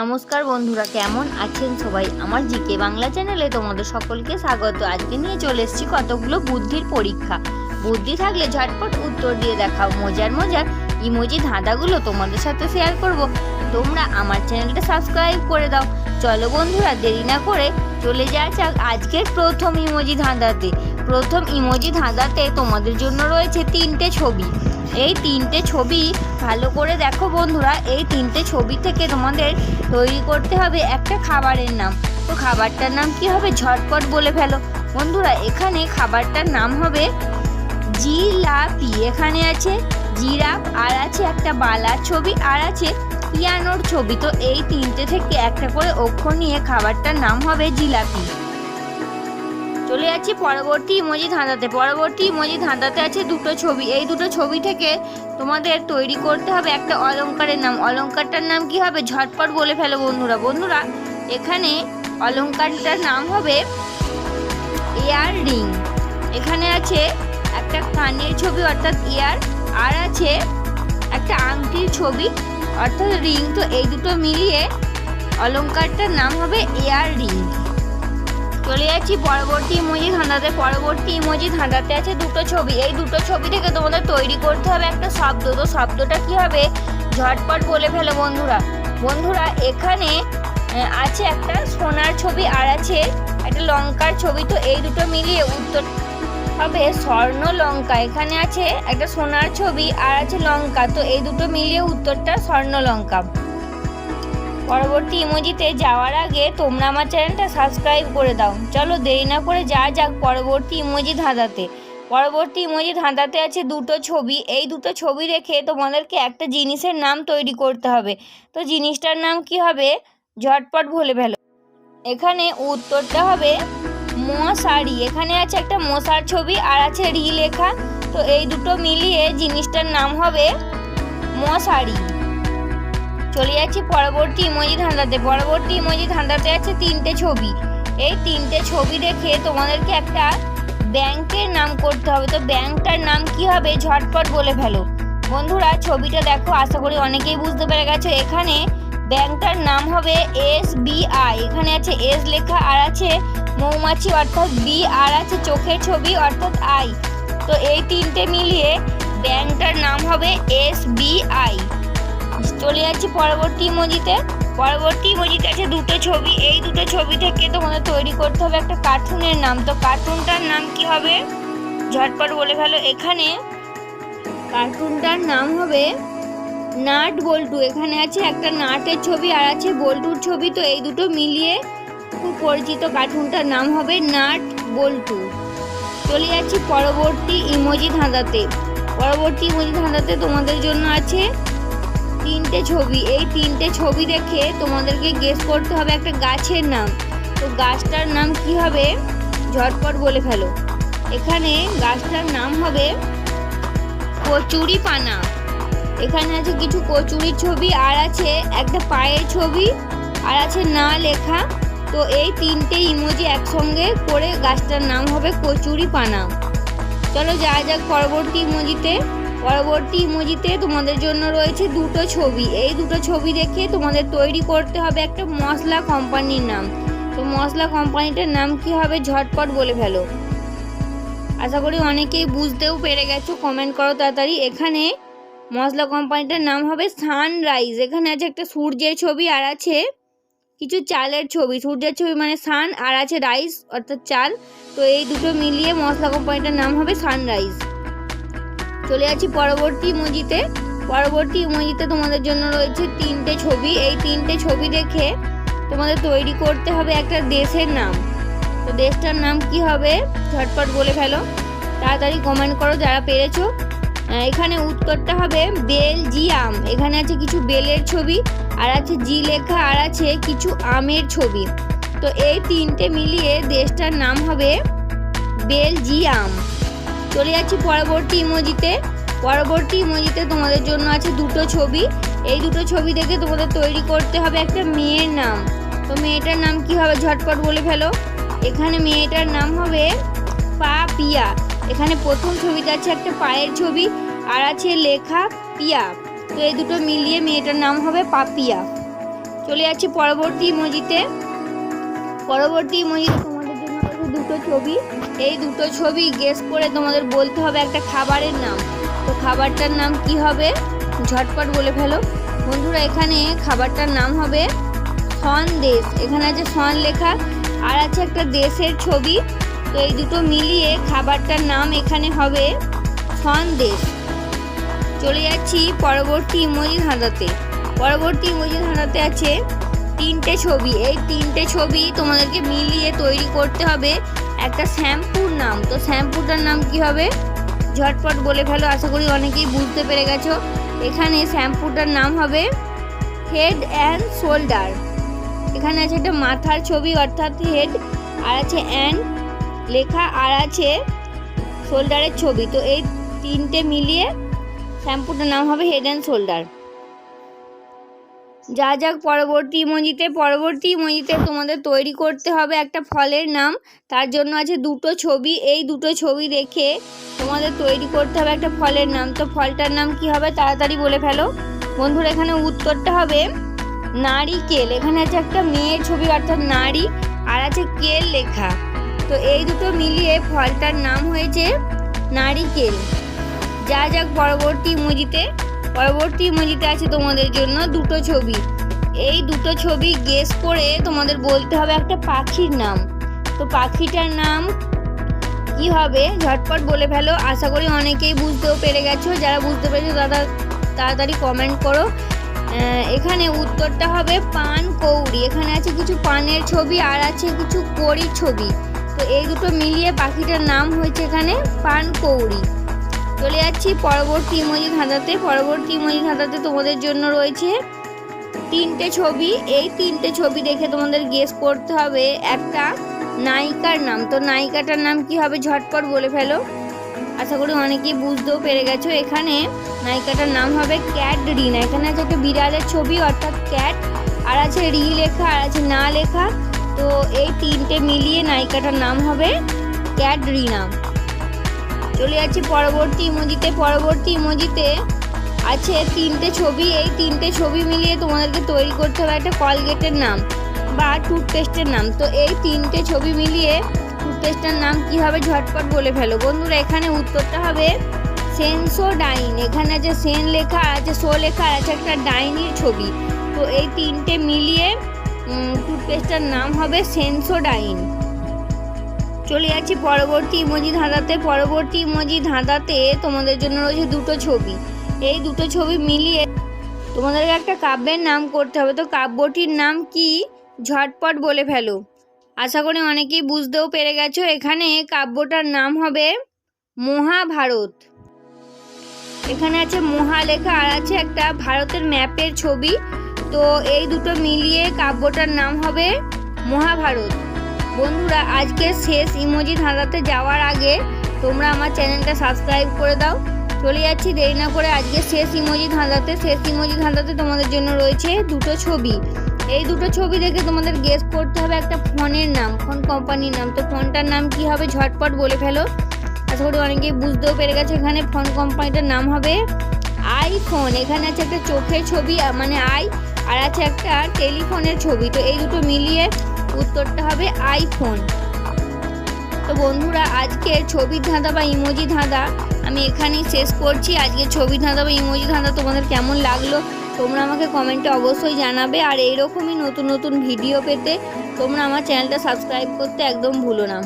নমস্কার বন্ধুরা, কেমন আছেন সবাই? আমার জিকে বাংলা চ্যানেলে তোমাদের সকলকে স্বাগত। আজকে নিয়ে চলে এসেছি কতগুলো বুদ্ধির পরীক্ষা। বুদ্ধি থাকলে ঝটপট উত্তর দিয়ে দেখাও। মজার মজার ইমোজি ধাঁধাগুলো তোমাদের সাথে শেয়ার করব। তোমরা আমার চ্যানেলটা সাবস্ক্রাইব করে দাও। চলো বন্ধুরা, দেরি না করে চলে যাওয়া যাক আজকের প্রথম ইমোজি ধাঁধাতে। প্রথম ইমোজি ধাঁধাতে তোমাদের জন্য রয়েছে তিনটে ছবি। এই তিনটে ছবি, ভালো করে দেখো বন্ধুরা, এই তিনটে ছবি থেকে তোমাদের তৈরি করতে হবে একটা খাবারের নাম। তো খাবারটার নাম কি হবে? ঝটপট বলে ফেলো। বন্ধুরা, এখানে খাবারটার নাম হবে জিলাপি। এখানে আছে জিরাফ, আর আছে একটা বালার ছবি, আর আছে পিয়ানোর ছবি। তো এই তিনটে থেকে একটা করে অক্ষর নিয়ে খাবারটার নাম হবে জিলাপি। চলে যাচ্ছি পরবর্তী ইমোজি ধাঁধাতে। পরবর্তী ইমোজি ধাঁধাতে আছে দুটো ছবি। এই দুটো ছবি থেকে তোমাদের তৈরি করতে হবে একটা অলঙ্কারের নাম। অলঙ্কারটার নাম কি হবে? ঝটপট বলে ফেলো বন্ধুরা। বন্ধুরা, এখানে অলংকারটার নাম হবে ইয়ার রিং। এখানে আছে একটা কানের ছবি, অর্থাৎ ইয়ার, আর আছে একটা আংটির ছবি, অর্থাৎ রিং। তো এই দুটো মিলিয়ে অলংকারটার নাম হবে এয়ার রিং। চলে যাচ্ছি, পরবর্তী ইমোজি ধাঁধাতে, পরবর্তী ইমোজি ধাঁধাতে আছে দুটো ছবি। এই দুটো ছবি থেকে তোমাদের তৈরি করতে হবে একটা শব্দ। তো শব্দটা কি হবে? ঝটপট বলে ফেলো বন্ধুরা। বন্ধুরা, এখানে আছে একটা সোনার ছবি আর আছে একটা লঙ্কার ছবি। তো এই দুটো মিলিয়ে উত্তর হবে স্বর্ণ লঙ্কা। এখানে আছে একটা সোনার ছবি আর আছে লঙ্কা। তো এই দুটো মিলিয়ে উত্তরটা স্বর্ণ লঙ্কা। পরবর্তী ইমোজিতে যাওয়ার আগে তোমরা আমার চ্যানেলটা সাবস্ক্রাইব করে দাও। চলো দেরি না করে যা যাক পরবর্তী ইমোজি ধাঁধাতে। পরবর্তী ইমোজি ধাঁধাতে আছে দুটো ছবি। এই দুটো ছবি রেখে তোমাদেরকে একটা জিনিসের নাম তৈরি করতে হবে। তো জিনিসটার নাম কি হবে? ঝটপট বলে ফেলো। এখানে উত্তরটা হবে মশারি। এখানে আছে একটা মশার ছবি আর আছে রি লেখা তো এই দুটো মিলিয়ে জিনিসটার নাম হবে মশারি। চলে যাচ্ছি পরবর্তী ইমোজি ধাঁধাতে পরবর্তী ইমোজি ধাঁধাতে আছে তিনটে ছবি। এই তিনটে ছবি দেখে তোমাদেরকে একটা ব্যাংকের নাম করতে হবে। তো ব্যাংকটার নাম কি হবে ঝটপট বলে ফেলো। বন্ধুরা, ছবিটা দেখো, আশা করি অনেকেই বুঝতে পেরে গেছো। এখানে ব্যাংকটার নাম হবে এস বি আই এখানে আছে এস লেখা, আর আছে মৌমাছি, অর্থাৎ বি, আর আছে চোখের ছবি, অর্থাৎ আই। তো এই তিনটে মিলিয়ে ব্যাংকটার নাম হবে এস বি আই চলে যাচ্ছি পরবর্তী ইমোজিতে। পরবর্তী ইমোজিতে আছে দুটো ছবি। এই দুটো ছবি থেকে তোমাদের তৈরি করতে হবে একটা কার্টুনের নাম। তো কার্টুনটার নাম কি হবে? ঝটপট বলে ফেলো। এখানে কার্টুনটার নাম হবে নাট বল্টু। এখানে আছে একটা নাটের ছবি আর আছে বল্টুর ছবি। তো এই দুটো মিলিয়ে খুব পরিচিত কার্টুনটার নাম হবে নাট বল্টু। চলে যাচ্ছি পরবর্তী ইমোজি ধাঁধাতে। পরবর্তী ইমোজি ধাঁধাতে তোমাদের জন্য আছে তিনটে ছবি। এই তিনটে ছবি দেখে তোমাদেরকে গেস করতে হবে একটা গাছের নাম। তো গাছটার নাম কি হবে? ঝটপট বলে ফেলো। এখানে গাছটার নাম হবে কচুরি পানা এখানে আছে কিছু কচুরির ছবি, আর আছে একটা পায়ের ছবি, আর আছে না লেখা। তো এই তিনটে ইমোজি একসঙ্গে করে গাছটার নাম হবে কচুরি পানা চলো যা যাক পরবর্তী ইমোজিতে পরবর্তী ইমোজিতে তোমাদের জন্য রয়েছে দুটো ছবি। এই দুটো ছবি দেখে তোমাদের তৈরি করতে হবে একটা মশলা কোম্পানির নাম। তো মশলা কোম্পানিটার নাম কি হবে ঝটপট বলে ফেলো। আশা করি অনেকেই বুঝতেও পেরে গেছো কমেন্ট করো তাড়াতাড়ি। এখানে মশলা কোম্পানিটার নাম হবে সানরাইজ। এখানে আছে একটা সূর্যের ছবি আর আছে কিছু চালের ছবি। সূর্যের ছবি মানে সান আর আছে রাইস অর্থাৎ চাল। তো এই দুটো মিলিয়ে মশলা কোম্পানিটার নাম হবে সানরাইজ। চলে যাচ্ছি পরবর্তী ইমোজিতে। পরবর্তী ইমোজিতে তোমাদের জন্য রয়েছে তিনটে ছবি। এই তিনটে ছবি দেখে তোমাদের তৈরি করতে হবে একটা দেশের নাম। তো দেশটার নাম কি হবে? ঝটপট বলে ফেলো। তাড়াতাড়ি কমেন্ট করো যারা পেরেছ। এখানে উত্তরটা হবে বেলজিয়াম। এখানে আছে কিছু বেলের ছবি, আর আছে জি লেখা, আর আছে কিছু আমের ছবি। তো এই তিনটে মিলিয়ে দেশটার নাম হবে বেলজিয়াম। চলে যাচ্ছি পরবর্তী ইমোজিতে পরবর্তী ইমোজিতে তোমাদের জন্য আছে দুটো ছবি। এই দুটো ছবি দেখে তোমাদের তৈরি করতে হবে একটা মেয়ের নাম। তো মেয়েটার নাম কি হবে ঝটপট বলে ফেলো। এখানে মেয়েটার নাম হবে পা পিয়া। এখানে প্রথম ছবিতে আছে একটা পায়ের ছবি আর আছে লেখা পিয়া। তো এই দুটো মিলিয়ে মেয়েটার নাম হবে পাপিয়া চলে যাচ্ছি পরবর্তী ইমোজিতে পরবর্তী ইমোজিতে দুটো ছবি। এই দুটো ছবি গেস করে তোমাদের বলতে হবে একটা খাবারের নাম। তো খাবারটার নাম কি হবে? ঝটপট বলে ফেলো। বন্ধুরা, এখানে খাবারটার নাম হবে সন দেশ এখানে আছে সন লেখা, আর আছে একটা দেশের ছবি। তো এই দুটো মিলিয়ে খাবারটার নাম এখানে হবে সন্দেশ। চলে যাচ্ছি পরবর্তী ইমোজি ধাঁধাতে পরবর্তী ইমোজি ধাঁধাতে আছে তিনটে ছবি। এই তিনটে ছবি তোমাদেরকে মিলিয়ে তৈরি করতে হবে একটা শ্যাম্পুর নাম। তো শ্যাম্পুটার নাম কি হবে? ঝটপট বলে ফেলো, আশা করি অনেকেই বুঝতে পেরে গেছো। এখানে শ্যাম্পুটার নাম হবে হেড অ্যান্ড শোল্ডার এখানে আছে একটা মাথার ছবি, অর্থাৎ হেড আর আছে অ্যান্ড লেখা আর আছে শোল্ডারের ছবি। তো এই তিনটে মিলিয়ে শ্যাম্পুটার নাম হবে হেড অ্যান্ড শোল্ডার যা যাক পরবর্তী ইমোজিতে পরবর্তী ইমোজিতে তোমাদের তৈরি করতে হবে একটা ফলের নাম। তার জন্য আছে দুটো ছবি। এই দুটো ছবি দেখে তোমাদের তৈরি করতে হবে একটা ফলের নাম। তো ফলটার নাম কি হবে তাড়াতাড়ি বলে ফেলো। বন্ধুরা, এখানে উত্তরটা হবে নারিকেল। এখানে আছে একটা মেয়ের ছবি, অর্থাৎ নারী, আর আছে কেল লেখা। তো এই দুটো মিলিয়ে ফলটার নাম হয়েছে নারিকেল। যা যাক পরবর্তী ইমোজিতে। পরবর্তী ইমোজিতে আছে তোমাদের জন্য দুটো ছবি। এই দুটো ছবি গেস করে তোমাদের বলতে হবে একটা পাখির নাম। তো পাখিটার নাম কি হবে? ঝটপট বলে ফেলো। আশা করি অনেকেই বুঝতেও পেরে গেছো। যারা বুঝতে পেরেছ তারা তাড়াতাড়ি কমেন্ট করো। এখানে উত্তরটা হবে পান কৌড়ি। এখানে আছে কিছু পানের ছবি আর আছে কিছু কড়ির ছবি। তো এই দুটো মিলিয়ে পাখিটার নাম হয়েছে এখানে পান কৌড়ি। চলে যাচ্ছি পরবর্তী ইমোজি ধাঁধাতে পরবর্তী ইমোজি ধাঁধাতে তোমাদের জন্য রয়েছে তিনটে ছবি। এই তিনটে ছবি দেখে তোমাদের গেস করতে হবে একটা নায়িকার নাম। তো নায়িকাটার নাম কি হবে ঝটপট বলে ফেলো। আশা করি অনেকেই বুঝতেও পেরে গেছো। এখানে নায়িকাটার নাম হবে ক্যাট রিনা এখানে আছে একটা বিড়ালের ছবি, অর্থাৎ ক্যাট। আর আছে রি লেখা, আর আছে না লেখা। তো এই তিনটে মিলিয়ে নায়িকাটার নাম হবে ক্যাট রিনা চলে যাচ্ছি পরবর্তী ইমোজিতে পরবর্তী ইমোজিতে। আছে তিনটে ছবি, এই তিনটে ছবি মিলিয়ে তোমাদেরকে তৈরি করতে হবে একটা কলগেটের নাম বা টুথপেস্টের নাম। তো এই তিনটে ছবি মিলিয়ে টুথপেস্টের নাম কি হবে ঝটপট বলে ফেলো? বন্ধুরা, এখানে উত্তরটা হবে সেন্সোডাইন। এখানে আছে সেন লেখা, আছে সো লেখা, আছে একটা ডাইনির ছবি। তো এই তিনটে মিলিয়ে টুথপেস্টটার নাম হবে সেন্সোডাইন। চলে যাচ্ছি পরবর্তী ইমোজি ধাঁধাতে। পরবর্তী ইমোজি ধাঁধাতে তোমাদের জন্য রয়েছে দুটো ছবি। এই দুটো ছবি মিলিয়ে তোমাদেরকে একটা কাব্যের নাম করতে হবে। তো কাব্যটির নাম কি? ঝটপট বলে ফেলো। আশা করি অনেকেই বুঝতেও পেরে গেছো। এখানে কাব্যটার নাম হবে মহাভারত। এখানে আছে মহা লেখা আর আছে একটা ভারতের ম্যাপের ছবি। তো এই দুটো মিলিয়ে কাব্যটার নাম হবে মহাভারত। বন্ধুরা, আজকে শেষ ইমোজি ধাঁধাতে যাওয়ার আগে তোমরা আমার চ্যানেলটা সাবস্ক্রাইব করে দাও। চলে যাচ্ছি দেরি না করে, আজকে শেষ ইমোজি ধাঁধাতে, শেষ ইমোজি ধাঁধাতে তোমাদের জন্য রয়েছে দুটো ছবি। এই দুটো ছবি দেখে তোমাদের গেস করতে হবে একটা ফোনের নাম, ফোন কোম্পানির নাম। তো ফোনটার নাম কি হবে ঝটপট বলে ফেলো। আশা করি অনেকেই বুঝতেও পেরে গেছে এখানে ফোন কোম্পানিটার নাম হবে আইফোন এখানে আছে একটা চোখের ছবি মানে আই আর আছে একটা টেলিফোনের ছবি। তো এই দুটো মিলিয়ে উত্তরটা হবে আইফোন। তো বন্ধুরা আজকের ছবির ধাঁধা বা ইমোজি ধাঁধা আমি এখানেই শেষ করছি। আজকে ছবি ধাঁধা বা ইমোজি ধাঁধা তোমাদের কেমন লাগল তোমরা আমাকে কমেন্টে অবশ্যই জানাবে। আর এইরকমই নতুন নতুন ভিডিও পেতে তোমরা আমার চ্যানেলটা সাবস্ক্রাইব করতে একদম ভুলো না।